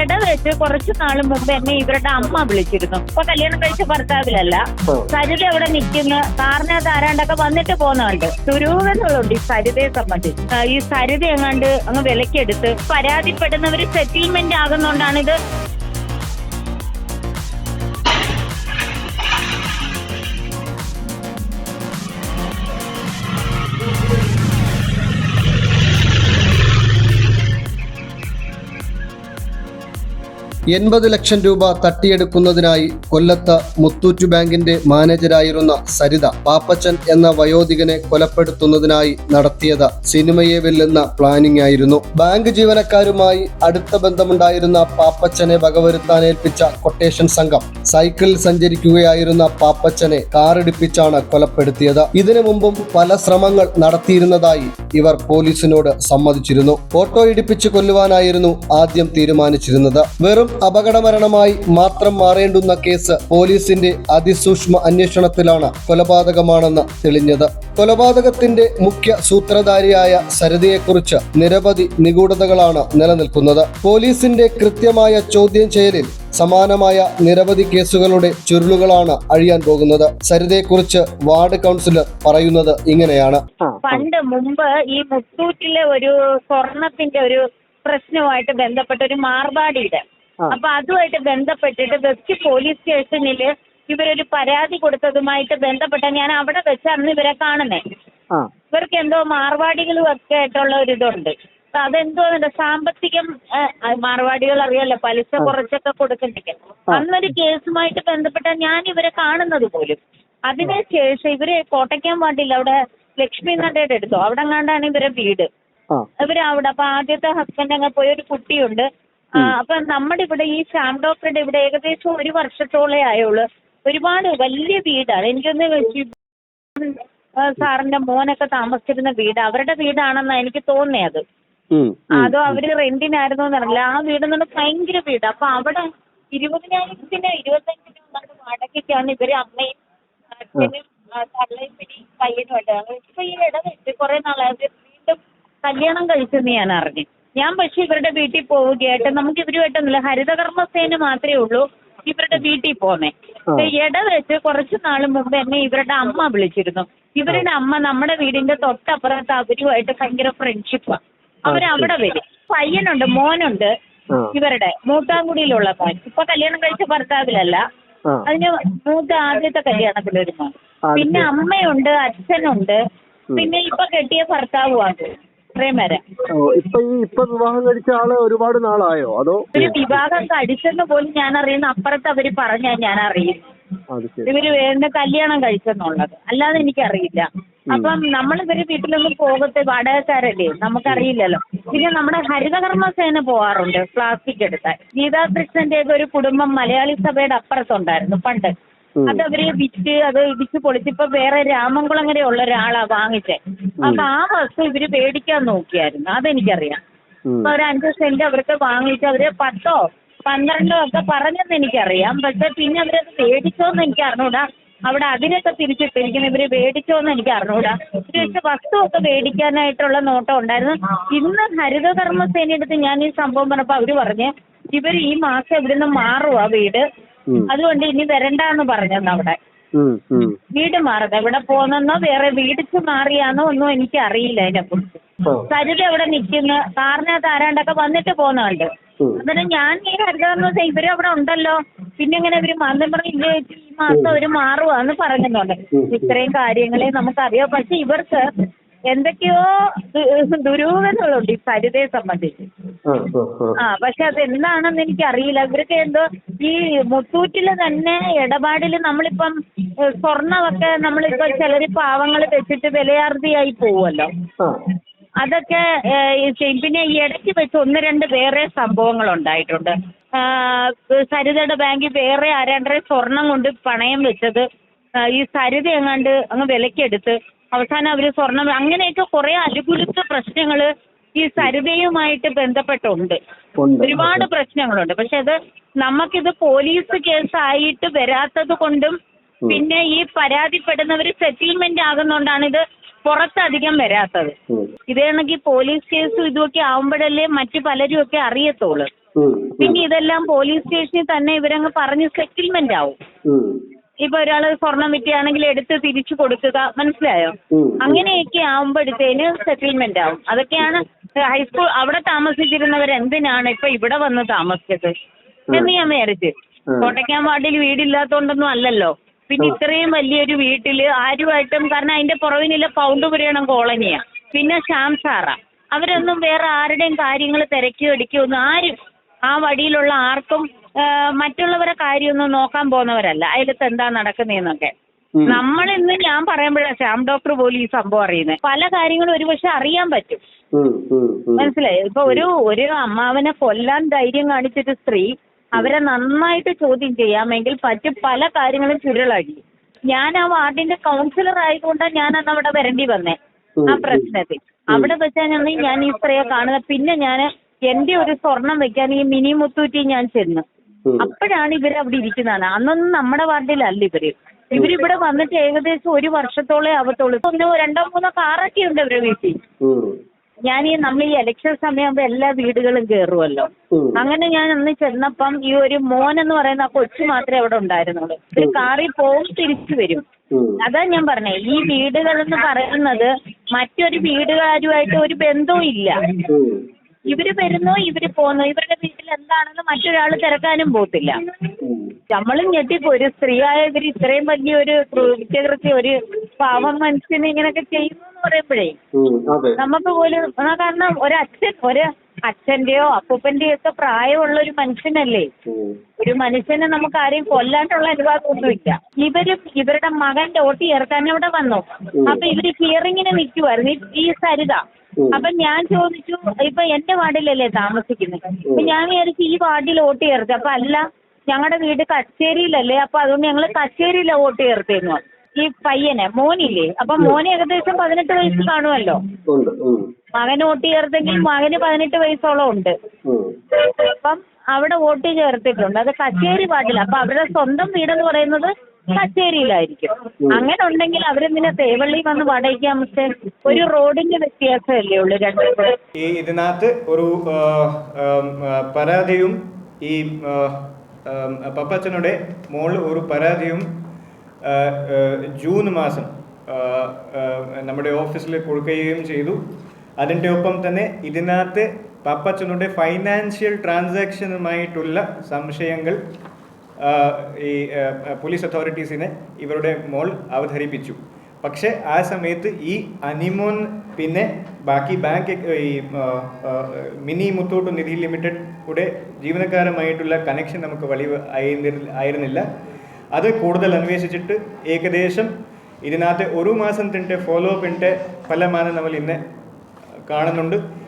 ഇട വെച്ച് കുറച്ചു നാൾ മുമ്പ് എന്നെ ഇവരുടെ അമ്മ വിളിച്ചിരുന്നു. ഇപ്പൊ കല്യാണം കഴിച്ച ഭർത്താവിലല്ല. സരിത അവിടെ നിൽക്കുന്ന കാറിനകത്ത് ആരാണ്ടൊക്കെ വന്നിട്ട് പോകുന്നുണ്ട് ദുരൂഹതകളുണ്ട് ഈ സരിതയെ സംബന്ധിച്ച്. ഈ സരിത എങ്ങാണ്ട് അങ്ങ് വിലക്കെടുത്ത് പരാതിപ്പെടുന്നവര് സെറ്റിൽമെന്റ് ആകുന്നോണ്ടാണ് ഇത് എൺപത് ലക്ഷം രൂപ തട്ടിയെടുക്കുന്നതിനായി കൊല്ലത്ത് മുത്തൂറ്റ് ബാങ്കിന്റെ മാനേജരായിരുന്ന സരിത പാപ്പച്ചൻ എന്ന വയോധികനെ കൊലപ്പെടുത്തുന്നതിനായി നടത്തിയത് സിനിമയെ വെല്ലുന്ന പ്ലാനിംഗ് ആയിരുന്നു. ബാങ്ക് ജീവനക്കാരുമായി അടുത്ത ബന്ധമുണ്ടായിരുന്ന പാപ്പച്ചനെ വകവരുത്താൻ ഏൽപ്പിച്ച കൊട്ടേഷൻ സംഘം സൈക്കിളിൽ സഞ്ചരിക്കുകയായിരുന്ന പാപ്പച്ചനെ കാറിടിപ്പിച്ചാണ് കൊലപ്പെടുത്തിയത്. ഇതിനു മുമ്പും പല ശ്രമങ്ങൾ നടത്തിയിരുന്നതായി ഇവർ പോലീസിനോട് സമ്മതിച്ചിരുന്നു. ഓട്ടോ ഇടിപ്പിച്ച് കൊല്ലുവാനായിരുന്നു ആദ്യം തീരുമാനിച്ചിരുന്നത്. വെറും അപകടമരണമായി മാത്രം മാറേണ്ടുന്ന കേസ് പോലീസിന്റെ അതിസൂക്ഷ്മ അന്വേഷണത്തിലാണ് കൊലപാതകമാണെന്ന് തെളിഞ്ഞത്. കൊലപാതകത്തിന്റെ മുഖ്യ സൂത്രധാരിയായ സരിതയെക്കുറിച്ച് നിരവധി നിഗൂഢതകളാണ് നിലനിൽക്കുന്നത്. പോലീസിന്റെ കൃത്യമായ ചോദ്യം ചെയ്യലിൽ സമാനമായ നിരവധി കേസുകളുടെ ചുരുളുകളാണ് അഴിയാൻ പോകുന്നത്. സരിതയെക്കുറിച്ച് വാർഡ് കൗൺസിലർ പറയുന്നത് ഇങ്ങനെയാണ്. പണ്ട് മുമ്പ് ഈ മുത്തൂറ്റിലെ ഒരു സ്വർണത്തിന്റെ ഒരു പ്രശ്നവുമായിട്ട് ബന്ധപ്പെട്ട ഒരു മാർവാടിയുടെ അപ്പൊ അതുമായിട്ട് ബന്ധപ്പെട്ടിട്ട് വെസ്റ്റ് പോലീസ് സ്റ്റേഷനിൽ ഇവരൊരു പരാതി കൊടുത്തതുമായിട്ട് ബന്ധപ്പെട്ട ഞാൻ അവിടെ വെച്ചാണ് ഇവരെ കാണുന്നേ. ഇവർക്ക് എന്തോ മാർവാടികളും ഒക്കെ ആയിട്ടുള്ള ഒരു ഇതുണ്ട്. അപ്പൊ അതെന്തോ സാമ്പത്തികം മാർവാടികൾ അറിയാലോ പലിശ കുറച്ചൊക്കെ കൊടുക്കുന്നുണ്ട്. അന്നൊരു കേസുമായിട്ട് ബന്ധപ്പെട്ട ഞാൻ ഇവരെ കാണുന്നത് പോലും. അതിനുശേഷം ഇവർ കോട്ടയ്ക്കാൻ പാടില്ല അവിടെ ലക്ഷ്മി നടയുടെ അടുത്തോ? അവിടെ കണ്ടാണ് ഇവരെ വീട്. ഇവർ അവിടെ. അപ്പൊ ആദ്യത്തെ ഹസ്ബൻഡ് അങ്ങ് പോയി ഒരു കുട്ടിയുണ്ട്. അപ്പൊ നമ്മുടെ ഇവിടെ ഈ ശ്യാം ഡോക്ടറുടെ ഇവിടെ ഏകദേശം ഒരു വർഷത്തോളേ ആയുള്ളൂ. ഒരുപാട് വലിയ വീടാണ്. എനിക്കൊന്ന് സാറിന്റെ മോനൊക്കെ താമസിച്ചിരുന്ന വീട്. അവരുടെ വീടാണെന്നാ എനിക്ക് തോന്നിയത് അതോ. അവർ റെന്റിനായിരുന്നു എന്നറിയില്ല ആ വീട് എന്ന് പറഞ്ഞാൽ ഭയങ്കര വീട്. അപ്പൊ അവിടെ ഇരുപതിനായിരത്തിന് ഇരുപത്തഞ്ചിനും എങ്ങാണ്ട് വാടകയ്ക്കാണ് ഇവർ അമ്മയും അച്ഛനും തള്ളയും പിന്നെ പയ്യനും പയ്യനുമായിട്ട് ഇപ്പൊ ഈ ഇട വെച്ച് കുറെ നാളായി. വീണ്ടും കല്യാണം കഴിച്ചെന്ന് ഞാൻ അറിഞ്ഞു. ഞാൻ പക്ഷെ ഇവരുടെ വീട്ടിൽ പോവുകയായിട്ട് നമുക്ക് ഇവരുമായിട്ടൊന്നുമില്ല. ഹരിതകർമ്മസേന മാത്രമേ ഉള്ളൂ. ഇവരുടെ വീട്ടിൽ പോന്നെ. ഇട വെച്ച് കുറച്ചു നാൾ മുമ്പ് എന്നെ ഇവരുടെ അമ്മ വിളിച്ചിരുന്നു. ഇവരുടെ അമ്മ നമ്മുടെ വീടിന്റെ തൊട്ടപ്പുറത്ത് അവരുമായിട്ട് ഭയങ്കര ഫ്രണ്ട്ഷിപ്പാണ് അവരവിടെ വരും. പയ്യനുണ്ട് മോനുണ്ട് ഇവരുടെ. മൂത്താങ്കുടിയിലുള്ള മോൻ. ഇപ്പൊ കല്യാണം കഴിച്ച ഭർത്താവിലല്ല. അതിന് മൂത്ത ആദ്യത്തെ കല്യാണത്തിലൊരു മോൻ. പിന്നെ അമ്മയുണ്ട് അച്ഛനുണ്ട്. പിന്നെ ഇപ്പൊ കെട്ടിയ ഭർത്താവുമാണ്. ഇത്രയും വരെ. ഇപ്പൊ ഈ ഇപ്പൊ വിവാഹം കഴിച്ച ആൾ ഒരുപാട് നാളായോ? അതോ? ഒരു വിവാഹം കഴിച്ചെന്ന് പോലും ഞാൻ അറിയുന്ന അപ്പുറത്ത് അവർ പറഞ്ഞാൽ ഞാൻ അറിയും. അത് ശരി. ഇവർ വേണ്ട കല്യാണം കഴിച്ചെന്നുള്ളത്. അല്ലാതെ എനിക്കറിയില്ല. അപ്പം നമ്മൾ ഇവർ വീട്ടിലൊന്നും പോകത്തെ വാടകക്കാരല്ലേ? നമുക്കറിയില്ലല്ലോ. പിന്നെ നമ്മുടെ ഹരിതകർമ്മ സേന പോവാറുണ്ട് പ്ലാസ്റ്റിക് എടുക്കാൻ ഗീതാകൃഷ്ണന്റെ ഒക്കെ ഒരു കുടുംബം മലയാളി സഭയുടെ അപ്പുറത്തുണ്ടായിരുന്നു പണ്ട്. അത് അവർ വിറ്റ് അത് ഇടിച്ച് പൊളിച്ചിപ്പോ വേറെ രാമൻകുളങ്ങര ഉള്ള ഒരാളാ വാങ്ങിച്ചേ. അപ്പൊ ആ വസ്തു ഇവർ മേടിക്കാൻ നോക്കിയായിരുന്നു. അതെനിക്കറിയാം. അപ്പൊ ഒരു അഞ്ച് സെന്റ് അവർക്ക് വാങ്ങിച്ച് അവർ പത്തോ പന്ത്രണ്ടോ ഒക്കെ പറഞ്ഞെന്ന് എനിക്കറിയാം. പക്ഷെ പിന്നെ അവരത് മേടിച്ചോന്ന് എനിക്ക് അറിഞ്ഞൂടാ. അവിടെ അതിനൊക്കെ തിരിച്ചിട്ടിരിക്കുന്നു ഇവർ മേടിച്ചോന്ന് എനിക്ക് അറിഞ്ഞൂടാ. പക്ഷെ വസ്തുവൊക്കെ മേടിക്കാനായിട്ടുള്ള നോട്ടം ഉണ്ടായിരുന്നു. ഇന്ന് ഹരിതകർമ്മസേനയുടെ അടുത്ത് ഞാൻ ഈ സംഭവം പറഞ്ഞപ്പോ അവർ പറഞ്ഞ് ഇവർ ഈ മാസം ഇവിടുന്ന് മാറുവാ വീട്. അതുകൊണ്ട് ഇനി വരണ്ടാന്ന് പറഞ്ഞെന്ന് അവിടെ. വീട് മാറുന്നത് എവിടെ പോന്നെന്നോ വേറെ വീടിച്ച് മാറിയാന്നോ ഒന്നും എനിക്ക് അറിയില്ല അതിനെ കുറിച്ച് സരിത അവിടെ നിൽക്കുന്നു കാറിനകത്ത് ആരാണ്ടൊക്കെ വന്നിട്ട് പോകുന്നുണ്ട് അന്നേരം ഞാൻ ഈ ഹരിതകർമ്മ ഇവർ അവിടെ ഉണ്ടല്ലോ. പിന്നെ എങ്ങനെ ഇവർ മാന്തം പറഞ്ഞ ഈ മാസം അവർ മാറുവാന്ന് പറയുന്നുണ്ട്. ഇത്രയും കാര്യങ്ങളെ നമുക്കറിയാം. പക്ഷെ ഇവർക്ക് എന്തൊക്കെയോ ദുരൂഹതകളുണ്ട് ഈ സരിതയെ സംബന്ധിച്ച്. ആ, പക്ഷെ അത് എന്താണെന്ന് എനിക്കറിയില്ല ഇവർക്ക് എന്തോ ഈ മുത്തൂറ്റിൽ തന്നെ ഇടപാടിൽ നമ്മളിപ്പം സ്വർണമൊക്കെ നമ്മളിപ്പോ ചിലര് പാവങ്ങൾ വെച്ചിട്ട് വിലയാർതിയായി പോവുമല്ലോ. അതൊക്കെ ചെയ്യും. പിന്നെ ഈ ഇടയ്ക്ക് വെച്ച് ഒന്ന് രണ്ട് വേറെ സംഭവങ്ങൾ ഉണ്ടായിട്ടുണ്ട് സരിതയുടെ ബാങ്കിൽ വേറെ ആരാണ്ടര സ്വർണം കൊണ്ട് പണയം വെച്ചത് ഈ സരിത എങ്ങാണ്ട് അങ്ങ് വിലക്കെടുത്ത് അവസാനം അവർ സ്വർണം അങ്ങനെയൊക്കെ കുറെ അനുകൂലിച്ച പ്രശ്നങ്ങൾ ഈ സർവേയുമായിട്ട് ബന്ധപ്പെട്ടുണ്ട്. ഒരുപാട് പ്രശ്നങ്ങളുണ്ട്. പക്ഷെ അത് നമുക്കിത് പോലീസ് കേസായിട്ട് വരാത്തത് കൊണ്ടും പിന്നെ ഈ പരാതിപ്പെടുന്നവര് സെറ്റിൽമെന്റ് ആകുന്നോണ്ടാണ് ഇത് പുറത്തധികം വരാത്തത്. ഇതാണെങ്കിൽ പോലീസ് കേസും ഇതുമൊക്കെ ആവുമ്പോഴല്ലേ മറ്റു പലരും ഒക്കെ അറിയത്തുള്ളൂ പിന്നെ ഇതെല്ലാം പോലീസ് സ്റ്റേഷനിൽ തന്നെ ഇവരങ്ങ് പറഞ്ഞ് സെറ്റിൽമെന്റ് ആവും. ഇപ്പൊ ഒരാൾ സ്വർണം വിറ്റുകയാണെങ്കിൽ എടുത്ത് തിരിച്ചു കൊടുക്കുക മനസ്സിലായോ. അങ്ങനെയൊക്കെ ആവുമ്പോഴത്തേന് സെറ്റിൽമെന്റ് ആവും. അതൊക്കെയാണ് ഹൈസ്കൂൾ അവിടെ താമസിച്ചിരുന്നവർ എന്തിനാണ് ഇപ്പൊ ഇവിടെ വന്ന് താമസിച്ചത്? എന്ന് ഞാൻ വിചാരിച്ച്. കോട്ടയ്ക്കാൻ വാർഡിൽ വീടില്ലാത്തോണ്ടൊന്നും അല്ലല്ലോ. പിന്നെ ഇത്രയും വലിയൊരു വീട്ടിൽ ആരുമായിട്ടും കാരണം അതിന്റെ പുറകിനില്ല പൗണ്ടുപുരയണം കോളനിയാ. പിന്നെ ശ്യാം സാറാ. അവരൊന്നും വേറെ ആരുടെയും കാര്യങ്ങൾ തിരക്കിയോ അടിക്കുകയോ ഒന്നും ആരും ആ വഴിയിലുള്ള ആർക്കും മറ്റുള്ളവരെ കാര്യമൊന്നും നോക്കാൻ പോകുന്നവരല്ല. അതിലത്ത് എന്താ നടക്കുന്നതെന്നൊക്കെ. നമ്മളിന്ന് നമ്മൾ ഇന്ന് ഞാൻ പറയുമ്പോഴാ ശ്യാം ഡോക്ടർ പോലും ഈ സംഭവം അറിയുന്നത് പല കാര്യങ്ങളും ഒരുപക്ഷെ അറിയാൻ പറ്റും. മനസ്സിലായി? ഇപ്പൊ ഒരു ഒരു അമ്മാവനെ കൊല്ലാൻ ധൈര്യം കാണിച്ചൊരു സ്ത്രീ അവരെ നന്നായിട്ട് ചോദ്യം ചെയ്യാമെങ്കിൽ പറ്റും പല കാര്യങ്ങളും ചുരുളാക്കി. ഞാൻ ആ വാർഡിന്റെ കൗൺസിലർ ആയതുകൊണ്ടാണ് ഞാൻ അന്ന് അവിടെ വരേണ്ടി വന്നേ ആ പ്രശ്നത്തിൽ. അവിടെ വെച്ചാണ് ഞാൻ ഈ സ്ത്രീയെ കാണുന്നത്. പിന്നെ ഞാൻ എന്റെ ഒരു സ്വർണം വെക്കാൻ ഈ മിനി മുത്തൂറ്റി ഞാൻ ചെന്നു. അപ്പോഴാണ് ഇവർ അവിടെ ഇരിക്കുന്നതാണ്. അന്നൊന്നും നമ്മുടെ വാർഡിലല്ല ഇവർ. ഇവരിവിടെ വന്നിട്ട് ഏകദേശം ഒരു വർഷത്തോളം ആവത്തുള്ളൂ. ഒന്നോ രണ്ടോ മൂന്നോ കാറൊക്കെ ഉണ്ട് ഇവരുടെ വീട്ടിൽ. ഞാൻ ഈ നമ്മൾ ഈ ഇലക്ഷൻ സമയമാകുമ്പോ എല്ലാ വീടുകളും കയറുമല്ലോ അങ്ങനെ ഞാൻ അന്ന് ചെന്നപ്പം ഈ ഒരു മോൻ എന്ന് പറയുന്ന ആ കൊച്ചു മാത്രമേ അവിടെ ഉണ്ടായിരുന്നുള്ളൂ. ഒരു കാറിൽ പോവും തിരിച്ചു വരും. അതാ ഞാൻ പറഞ്ഞേ ഈ വീടുകൾ എന്ന് പറയുന്നത് മറ്റൊരു വീടുകാരുമായിട്ട് ഒരു ബന്ധവും ഇല്ല. ഇവർ വരുന്നു ഇവർ പോന്നു ഇവരുടെ വീട്ടിൽ എന്താണെന്ന് മറ്റൊരാൾ തിരക്കാനും പോകത്തില്ല. നമ്മളും ഞെട്ടിപ്പോ ഒരു സ്ത്രീയായ ഇവർ ഇത്രയും വലിയൊരു കുറ്റകൃത്യം ഒരു പാവം മനുഷ്യനെ ഇങ്ങനെയൊക്കെ ചെയ്യുന്നു എന്ന് പറയുമ്പോഴേ നമുക്ക് പോലും കാരണം കാരണം ഒരച്ഛൻ ഒരു അച്ഛന്റെയോ അപ്പൂപ്പന്റെയോ ഒക്കെ പ്രായമുള്ള ഒരു മനുഷ്യനല്ലേ. ഒരു മനുഷ്യനെ നമുക്ക് ആരെയും കൊല്ലാനുള്ള അനുവാദമൊന്നുമില്ല. ഇവരും ഇവരുടെ മകൻ ഡോട്ടി ഇറക്കാൻ ഇവിടെ വന്നു. അപ്പൊ ഇവർ ഹിയറിങ്ങിന് നിൽക്കുമായിരുന്നു ഈ സരിത അപ്പൊ ഞാൻ ചോദിച്ചു ഇപ്പൊ എന്റെ വാർഡിലല്ലേ താമസിക്കുന്നത് അപ്പൊ ഞാൻ വിചാരിച്ചു ഈ വാർഡിൽ വോട്ട് ചേർത്ത്. അപ്പൊ അല്ല ഞങ്ങളുടെ വീട് കച്ചേരിയിലല്ലേ അപ്പൊ അതുകൊണ്ട് ഞങ്ങൾ കച്ചേരിയിലെ വോട്ട് ചേർത്തേന്നു. ഈ പയ്യനെ മോനില്ലേ? അപ്പൊ മോന് ഏകദേശം പതിനെട്ട് വയസ്സ് കാണുമല്ലോ. മകന് വോട്ട് ചേർത്തെങ്കിൽ മകന് പതിനെട്ട് വയസ്സോളം ഉണ്ട്. അപ്പം അവിടെ വോട്ട് ചേർത്തിട്ടുണ്ട്. അത് കച്ചേരി വാർഡിൽ അപ്പൊ അവരുടെ സ്വന്തം വീടെന്ന് പറയുന്നത് കച്ചേരിയിലായിരിക്കും. അങ്ങനെ ഉണ്ടെങ്കിൽ അവരെന്തിനാ തേവള്ളി വന്ന് വാടകയ്ക്ക് താമസിച്ചേ ഒരു റോഡിന്റെ വ്യത്യാസമല്ലേ ഉള്ളൂ രണ്ടും കൂടെ ഈ ഇതിനകത്ത് ഒരു പരാതിയും ഈ പപ്പച്ചനുടെ മോൾ ഒരു പരാതിയും ജൂൺ മാസം നമ്മുടെ ഓഫീസിൽ കൊടുക്കുകയും ചെയ്തു. അതിന്റെ ഒപ്പം തന്നെ ഇതിനകത്ത് പപ്പച്ചനുടെ ഫൈനാൻഷ്യൽ ട്രാൻസാക്ഷനുമായിട്ടുള്ള സംശയങ്ങൾ ഈ പോലീസ് അതോറിറ്റീസിനെ ഇവരുടെ മോൾ അവതരിപ്പിച്ചു. പക്ഷേ ആ സമയത്ത് ഈ അനിമോൻ പിന്നെ ബാക്കി ബാങ്ക് ഈ മിനി മുത്തോട്ട് നിധി ലിമിറ്റഡ് കൂടെ ജീവനക്കാരുമായിട്ടുള്ള കണക്ഷൻ നമുക്ക് വലിയ ആയിരുന്നില്ല. അത് കൂടുതൽ അന്വേഷിച്ചിട്ട് ഏകദേശം ഇതിനകത്ത് ഒരു മാസം തിന്റെ ഫോളോ അപ്പിന്റെ ഫലമാണ് നമ്മൾ ഇന്ന് കാണുന്നുണ്ട്.